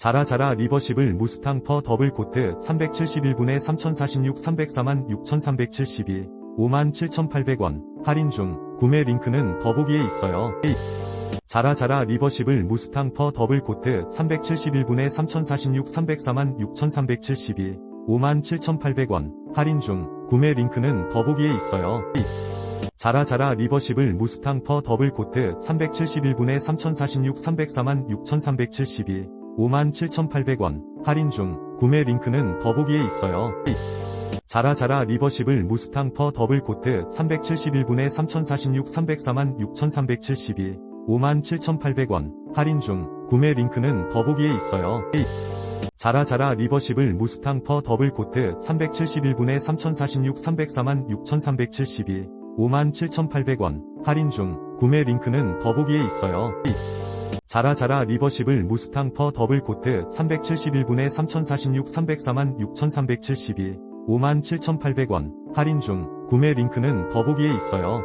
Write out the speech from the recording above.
자라 자라 리버시블 무스탕 퍼 더블 코트 371분에 3046 304만 6372 5만 7800원 할인 중 구매 링크는 더보기에 있어요. 자라 자라 리버시블 무스탕 퍼 더블 코트 371분에 3046 304만 6372 5만 7800원 할인 중 구매 링크는 더보기에 있어요. 자라 자라 리버시블 무스탕 퍼 더블 코트 371분에 3046 304만 6372 5만 7800원. 할인 중. 구매 링크는 더보기에 있어요. 자라 자라 리버시블 무스탕 퍼 더블 코트 371분에 3046 304만 6372 5만 7800원. 할인 중. 구매 링크는 더보기에 있어요. 자라 자라 리버시블 무스탕 퍼 더블 코트 371분에 3046 304만 6372 5만 7800원. 할인 중. 구매 링크는 더보기에 있어요. 자라 자라 리버시블 무스탕 퍼 더블 코트 371분에 3046 304만 6372 5만 7800원 할인 중 구매 링크는 더보기에 있어요.